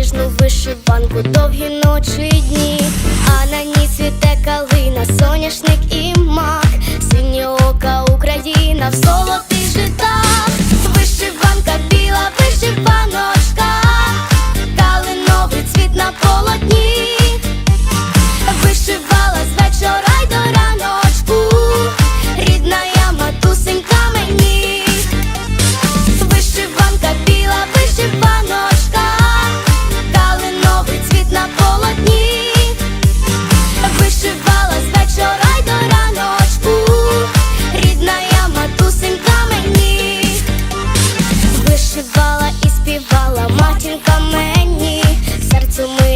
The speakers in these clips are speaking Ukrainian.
ніжну вишиванку, довгі ночі і дні, а на ній цвіте калина, соняшник і мак, синє ока Україна.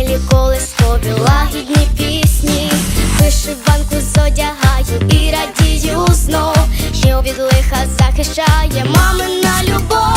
веселі колискові, лагідні пісні, вишиванку зодягаю і радію знов, що від лиха захищає мамина любов.